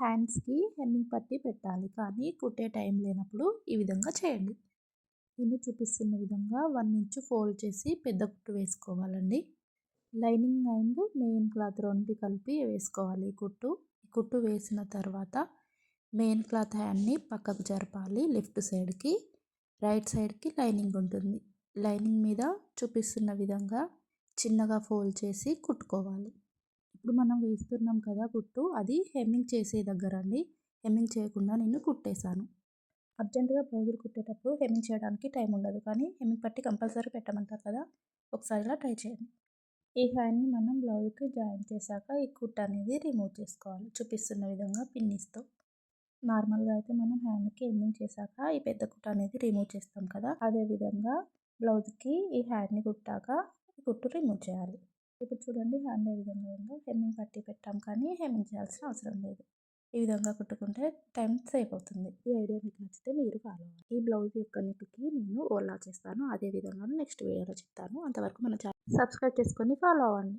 హ్యాండ్స్కి హెమ్మింగ్ పట్టి పెట్టాలి. కానీ కుట్టే టైం లేనప్పుడు ఈ విధంగా చేయండి. నేను చూపిస్తున్న విధంగా వన్ ఇంచు ఫోల్డ్ చేసి పెద్ద కుట్టు వేసుకోవాలండి. లైనింగ్ అండ్ మెయిన్ క్లాత్ రెండు కలిపి వేసుకోవాలి కుట్టు. కుట్టు వేసిన తర్వాత మెయిన్ క్లాత్ హ్యాండ్ని పక్కకు జరపాలి లెఫ్ట్ సైడ్కి. రైట్ సైడ్కి లైనింగ్ ఉంటుంది. లైనింగ్ మీద చూపిస్తున్న విధంగా చిన్నగా ఫోల్డ్ చేసి కుట్టుకోవాలి. ఇప్పుడు మనం వేస్తున్నాం కదా కుట్టు అది హెమ్మింగ్ చేసే దగ్గర అండి. హెమ్మింగ్ చేయకుండా నేను కుట్టేశాను. అర్జెంటుగా బ్లౌజులు కుట్టేటప్పుడు హెమ్మింగ్ చేయడానికి టైం ఉండదు. కానీ హెమ్మింగ్ పట్టి కంపల్సరీ పెట్టమంటారు కదా ఒకసారి ఇలా ట్రై చేయండి. ఈ హ్యాండ్ని మనం బ్లౌజ్కి జాయిన్ చేశాక ఈ కుట్ అనేది రిమూవ్ చేసుకోవాలి. చూపిస్తున్న విధంగా పిన్నిస్తో. నార్మల్గా అయితే మనం హ్యాండ్కి హెమ్మింగ్ చేశాక ఈ పెద్ద కుట్ట అనేది రిమూవ్ చేస్తాం కదా అదేవిధంగా బ్లౌజ్కి ఈ హ్యాండ్ని కుట్టాక కుట్టు రిమూవ్ చేయాలి. ఇప్పుడు చూడండి హ్యాండ్ ఏ విధంగా ఉందో. హెమ్మింగ్ పట్టి పెట్టాం కానీ హెమ్మింగ్ చేయాల్సిన అవసరం లేదు. ఈ విధంగా కుట్టుకుంటే టైం సేవ్ అవుతుంది. ఈ ఐడియా మీకు నచ్చితే మీరు ఫాలో అవ్వాలి ఈ బ్లౌజ్ యొక్క నెక్కి నేను ఓలా చేస్తాను. అదే విధంగా నెక్స్ట్ వీడియోలో చెప్తాను. అంతవరకు మన ఛానల్ సబ్స్క్రైబ్ చేసుకొని ఫాలో అవ్వండి.